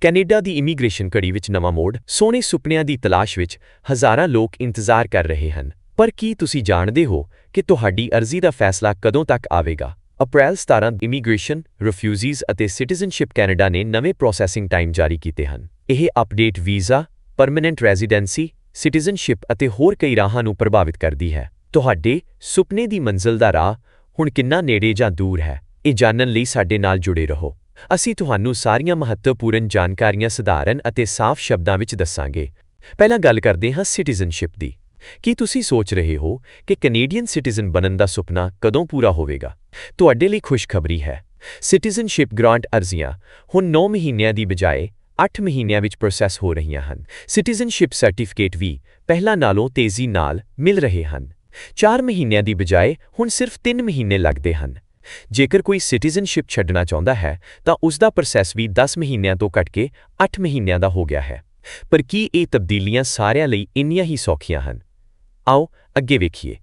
Canada ਦੀ immigration ਘੜੀ ਵਿੱਚ ਨਵਾਂ ਮੋੜ, ਸੋਹਣੇ ਸੁਪਨਿਆਂ ਦੀ ਤਲਾਸ਼ ਵਿੱਚ ਹਜ਼ਾਰਾਂ ਲੋਕ ਇੰਤਜ਼ਾਰ ਕਰ ਰਹੇ ਹਨ। ਪਰ ਕੀ ਤੁਸੀਂ ਜਾਣਦੇ ਹੋ ਕਿ ਤੁਹਾਡੀ ਅਰਜ਼ੀ ਦਾ ਫੈਸਲਾ ਕਦੋਂ ਤੱਕ ਆਵੇਗਾ? ਅਪ੍ਰੈਲ 17 ਇਮੀਗ੍ਰੇਸ਼ਨ, ਰਿਫਿਊਜੀਜ਼ ਅਤੇ ਸਿਟੀਜ਼ਨਸ਼ਿਪ ਕੈਨੇਡਾ ਨੇ ਨਵੇਂ ਪ੍ਰੋਸੈਸਿੰਗ ਟਾਈਮ ਜਾਰੀ ਕੀਤੇ ਹਨ। ਇਹ update visa, permanent residency, citizenship ਅਤੇ ਹੋਰ ਕਈ ਰਾਹਾਂ ਨੂੰ ਪ੍ਰਭਾਵਿਤ ਕਰਦੀ ਹੈ। ਤੁਹਾਡੇ ਸੁਪਨੇ ਦੀ ਮੰਜ਼ਿਲ ਦਾ ਰਾਹ ਹੁਣ ਕਿੰਨਾ ਨੇੜੇ ਜਾਂ ਦੂਰ ਹੈ, ਇਹ ਜਾਣਨ ਲਈ ਸਾਡੇ ਨਾਲ ਜੁੜੇ ਰਹੋ। ਅਸੀਂ ਤੁਹਾਨੂੰ ਸਾਰੀਆਂ ਮਹੱਤਵਪੂਰਨ ਜਾਣਕਾਰੀਆਂ ਸਧਾਰਨ ਅਤੇ ਸਾਫ਼ ਸ਼ਬਦਾਂ ਵਿੱਚ ਦੱਸਾਂਗੇ। ਪਹਿਲਾਂ ਗੱਲ ਕਰਦੇ ਹਾਂ ਸਿਟੀਜ਼ਨਸ਼ਿਪ ਦੀ। ਕੀ ਤੁਸੀਂ ਸੋਚ ਰਹੇ ਹੋ ਕਿ ਕੈਨੇਡੀਅਨ ਸਿਟੀਜ਼ਨ ਬਣਨ ਦਾ ਸੁਪਨਾ ਕਦੋਂ ਪੂਰਾ ਹੋਵੇਗਾ? ਤੁਹਾਡੇ ਲਈ ਖੁਸ਼ਖਬਰੀ ਹੈ। ਸਿਟੀਜ਼ਨਸ਼ਿਪ ਗ੍ਰਾਂਟ ਅਰਜ਼ੀਆਂ ਹੁਣ 9 ਮਹੀਨਿਆਂ ਦੀ ਬਜਾਏ 8 ਮਹੀਨਿਆਂ ਵਿੱਚ ਪ੍ਰੋਸੈਸ ਹੋ ਰਹੀਆਂ ਹਨ। ਸਿਟੀਜ਼ਨਸ਼ਿਪ ਸਰਟੀਫਿਕੇਟ ਵੀ ਪਹਿਲਾਂ ਨਾਲੋਂ ਤੇਜ਼ੀ ਨਾਲ ਮਿਲ ਰਹੇ ਹਨ। 4 ਮਹੀਨਿਆਂ ਦੀ ਬਜਾਏ ਹੁਣ ਸਿਰਫ 3 ਮਹੀਨੇ ਲੱਗਦੇ ਹਨ। ਜੇਕਰ ਕੋਈ ਸਿਟੀਜ਼ਨਸ਼ਿਪ ਛੱਡਣਾ ਚਾਹੁੰਦਾ ਹੈ, ਤਾਂ ਉਸ ਦਾ ਪ੍ਰੋਸੈਸ ਵੀ 10 ਮਹੀਨਿਆਂ ਤੋਂ ਘਟ ਕੇ 8 ਮਹੀਨਿਆਂ ਦਾ ਹੋ ਗਿਆ ਹੈ। ਪਰ ਕੀ ਇਹ ਤਬਦੀਲੀਆਂ ਸਾਰਿਆਂ ਲਈ ਇੰਨੀਆਂ ਹੀ ਸੌਖੀਆਂ ਹਨ? ਆਓ ਅੱਗੇ ਵੇਖੀਏ।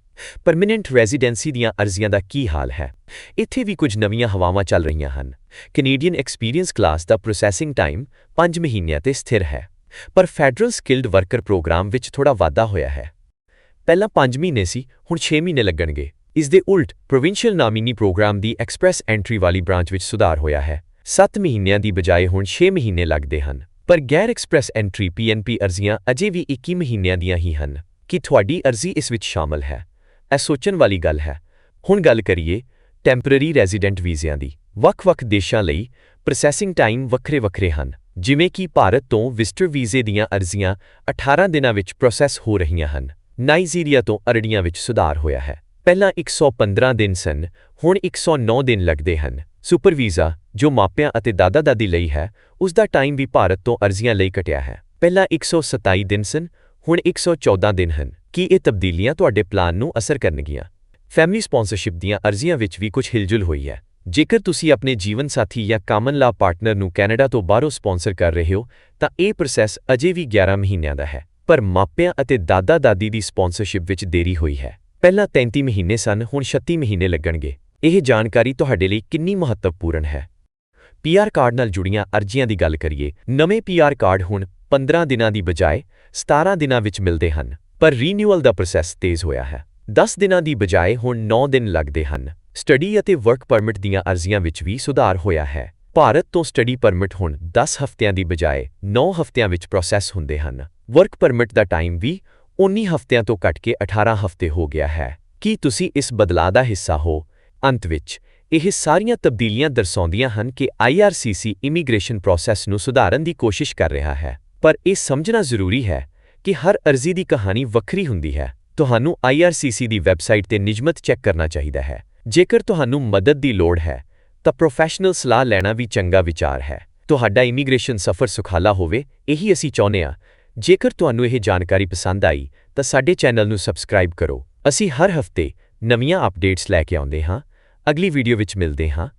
ਪਰਮਨੈਂਟ ਰੈਜ਼ੀਡੈਂਸੀ ਦੀਆਂ ਅਰਜ਼ੀਆਂ ਦਾ ਕੀ ਹਾਲ ਹੈ? ਇੱਥੇ ਵੀ ਕੁਝ ਨਵੀਆਂ ਹਵਾਵਾਂ ਚੱਲ ਰਹੀਆਂ ਹਨ। ਕੈਨੇਡੀਅਨ ਐਕਸਪੀਰੀਅੰਸ ਕਲਾਸ ਦਾ ਪ੍ਰੋਸੈਸਿੰਗ ਟਾਈਮ 5 ਮਹੀਨਿਆਂ ਤੇ ਸਥਿਰ ਹੈ। ਪਰ ਫੈਡਰਲ ਸਕਿਲਡ ਵਰਕਰ ਪ੍ਰੋਗਰਾਮ ਵਿੱਚ ਥੋੜਾ ਵਾਧਾ ਹੋਇਆ ਹੈ। ਪਹਿਲਾਂ 5 ਮਹੀਨੇ ਸੀ, ਹੁਣ 6 ਮਹੀਨੇ ਲੱਗਣਗੇ। ਇਸ ਦੇ ਉਲਟ, ਪ੍ਰੋਵਿੰਸ਼ੀਅਲ ਨਾਮੀਨੀ ਪ੍ਰੋਗਰਾਮ ਦੀ ਐਕਸਪ੍ਰੈਸ ਐਂਟਰੀ ਵਾਲੀ ਬ੍ਰਾਂਚ ਵਿੱਚ ਸੁਧਾਰ ਹੋਇਆ ਹੈ। 7 ਮਹੀਨਿਆਂ ਦੀ ਬਜਾਏ ਹੁਣ 6 ਮਹੀਨੇ ਲੱਗਦੇ ਹਨ। ਪਰ ਗੈਰ ਐਕਸਪ੍ਰੈਸ ਐਂਟਰੀ ਪੀਐਨਪੀ ਅਰਜ਼ੀਆਂ ਅਜੇ ਵੀ 21 ਮਹੀਨਿਆਂ ਦੀਆਂ ਹੀ ਹਨ। ਕਿ ਤੁਹਾਡੀ ਅਰਜ਼ੀ ਇਸ ਵਿੱਚ ਸ਼ਾਮਲ ਹੈ? ਇਹ ਸੋਚਣ ਵਾਲੀ ਗੱਲ ਹੈ। ਹੁਣ ਗੱਲ ਕਰੀਏ ਟੈਂਪਰੇਰੀ ਰੈਜ਼ੀਡੈਂਟ ਵੀਜ਼ਿਆਂ ਦੀ। ਵੱਖ-ਵੱਖ ਦੇਸ਼ਾਂ ਲਈ ਪ੍ਰੋਸੈਸਿੰਗ ਟਾਈਮ ਵੱਖਰੇ-ਵੱਖਰੇ ਹਨ। ਜਿਵੇਂ ਕਿ ਭਾਰਤ ਤੋਂ ਵਿਜ਼ਟਰ ਵੀਜ਼ੇ ਦੀਆਂ ਅਰਜ਼ੀਆਂ 18 ਦਿਨਾਂ ਵਿੱਚ ਪ੍ਰੋਸੈਸ ਹੋ ਰਹੀਆਂ ਹਨ। ਨਾਈਜੀਰੀਆ ਤੋਂ ਅਰੜੀਆਂ ਵਿੱਚ ਸੁਧਾਰ ਹੋਇਆ ਹੈ। ਪਹਿਲਾਂ 115 ਦਿਨ ਸਨ, ਹੁਣ 109 ਦਿਨ ਲੱਗਦੇ ਹਨ। ਸੁਪਰ ਵੀਜ਼ਾ, ਜੋ ਮਾਪਿਆਂ ਅਤੇ ਦਾਦਾ-ਦਾਦੀ ਲਈ ਹੈ ਉਸ ਦਾ ਟਾਈਮ ਵੀ ਭਾਰਤ ਤੋਂ ਅਰਜ਼ੀਆਂ ਲਈ ਘਟਿਆ ਹੈ। ਪਹਿਲਾਂ 127 ਦਿਨ ਸਨ, ਹੁਣ 114 ਦਿਨ ਹਨ। ਕੀ ਇਹ ਤਬਦੀਲੀਆਂ ਤੁਹਾਡੇ ਪਲਾਨ ਨੂੰ ਅਸਰ ਕਰਨਗੀਆਂ? ਫੈਮਿਲੀ ਸਪਾਂਸਰਸ਼ਿਪ ਦੀਆਂ ਅਰਜ਼ੀਆਂ ਵਿੱਚ ਵੀ ਕੁਝ ਹਿਲਜੁਲ ਹੋਈ ਹੈ। ਜੇਕਰ ਤੁਸੀਂ ਆਪਣੇ ਜੀਵਨ ਸਾਥੀ ਜਾਂ ਕਾਮਨ ਲਾ ਪਾਰਟਨਰ ਨੂੰ ਕੈਨੇਡਾ ਤੋਂ ਬਾਹਰੋਂ ਸਪਾਂਸਰ ਕਰ ਰਹੇ ਹੋ, ਤਾਂ ਇਹ ਪ੍ਰੋਸੈਸ ਅਜੇ ਵੀ 11 ਮਹੀਨਿਆਂ ਦਾ ਹੈ। ਪਰ ਮਾਪਿਆਂ ਅਤੇ ਦਾਦਾ-ਦਾਦੀ ਦੀ ਸਪਾਂਸਰਸ਼ਿਪ ਵਿੱਚ ਦੇਰੀ ਹੋਈ ਹੈ। ਪਹਿਲਾਂ 33 ਮਹੀਨੇ ਸਨ, ਹੁਣ 36 ਮਹੀਨੇ ਲੱਗਣਗੇ। ਇਹ ਜਾਣਕਾਰੀ ਤੁਹਾਡੇ ਲਈ ਕਿੰਨੀ ਮਹੱਤਵਪੂਰਨ ਹੈ? ਪੀਆਰ ਕਾਰਡ ਨਾਲ ਜੁੜੀਆਂ ਅਰਜ਼ੀਆਂ ਦੀ ਗੱਲ ਕਰੀਏ, ਨਵੇਂ ਪੀਆਰ ਕਾਰਡ ਹੁਣ 15 ਦਿਨਾਂ ਦੀ ਬਜਾਏ 17 ਦਿਨਾਂ ਵਿੱਚ ਮਿਲਦੇ ਹਨ, ਪਰ ਰੀਨਿਊਅਲ ਦਾ ਪ੍ਰੋਸੈਸ ਤੇਜ਼ ਹੋਇਆ ਹੈ। 10 ਦਿਨਾਂ ਦੀ ਬਜਾਏ ਹੁਣ 9 ਦਿਨ ਲੱਗਦੇ ਹਨ। ਸਟੱਡੀ ਅਤੇ ਵਰਕ ਪਰਮਿਟ ਦੀਆਂ ਅਰਜ਼ੀਆਂ ਵਿੱਚ ਵੀ ਸੁਧਾਰ ਹੋਇਆ ਹੈ। ਭਾਰਤ ਤੋਂ ਸਟੱਡੀ ਪਰਮਿਟ ਹੁਣ 10 ਹਫ਼ਤਿਆਂ ਦੀ ਬਜਾਏ 9 ਹਫ਼ਤਿਆਂ ਵਿੱਚ ਪ੍ਰੋਸੈਸ ਹੁੰਦੇ ਹਨ। ਵਰਕ ਪਰਮਿਟ ਦਾ ਟਾਈਮ ਵੀ 19 ਹਫ਼ਤਿਆਂ ਤੋਂ ਘਟ ਕੇ 18 ਹਫ਼ਤੇ ਹੋ ਗਿਆ ਹੈ। ਕੀ ਤੁਸੀਂ ਇਸ ਬਦਲਾਅ ਦਾ ਹਿੱਸਾ ਹੋ? ਅੰਤ ਵਿੱਚ, ਇਹ ਸਾਰੀਆਂ ਤਬਦੀਲੀਆਂ ਦਰਸਾਉਂਦੀਆਂ ਹਨ ਕਿ IRCC ਇਮੀਗ੍ਰੇਸ਼ਨ ਪ੍ਰੋਸੈਸ ਨੂੰ ਸੁਧਾਰਨ ਦੀ ਕੋਸ਼ਿਸ਼ ਕਰ ਰਿਹਾ ਹੈ। ਪਰ ਇਹ ਸਮਝਣਾ ਜ਼ਰੂਰੀ ਹੈ ਕਿ ਹਰ ਅਰਜ਼ੀ ਦੀ ਕਹਾਣੀ ਵੱਖਰੀ ਹੁੰਦੀ ਹੈ। ਤੁਹਾਨੂੰ IRCC ਦੀ ਵੈਬਸਾਈਟ ਤੇ ਨਿਯਮਤ ਚੈੱਕ ਕਰਨਾ ਚਾਹੀਦਾ ਹੈ। ਜੇਕਰ ਤੁਹਾਨੂੰ ਮਦਦ ਦੀ ਲੋੜ ਹੈ, ਤਾਂ ਪ੍ਰੋਫੈਸ਼ਨਲ ਸਲਾਹ ਲੈਣਾ ਵੀ ਚੰਗਾ ਵਿਚਾਰ ਹੈ। ਤੁਹਾਡਾ ਇਮੀਗ੍ਰੇਸ਼ਨ ਸਫ਼ਰ ਸੁਖਾਲਾ ਹੋਵੇ, ਇਹੀ ਅਸੀਂ ਚਾਹੁੰਦੇ ਹਾਂ ਜੇਕਰ ਤੁਹਾਨੂੰ ਇਹ ਜਾਣਕਾਰੀ ਪਸੰਦ ਆਈ, ਤਾਂ ਸਾਡੇ ਚੈਨਲ ਨੂੰ ਸਬਸਕ੍ਰਾਈਬ ਕਰੋ। ਅਸੀਂ ਹਰ ਹਫ਼ਤੇ ਨਵੀਆਂ ਅਪਡੇਟਸ ਲੈ ਕੇ ਆਉਂਦੇ ਹਾਂ। ਅਗਲੀ ਵੀਡੀਓ ਵਿੱਚ ਮਿਲਦੇ ਹਾਂ।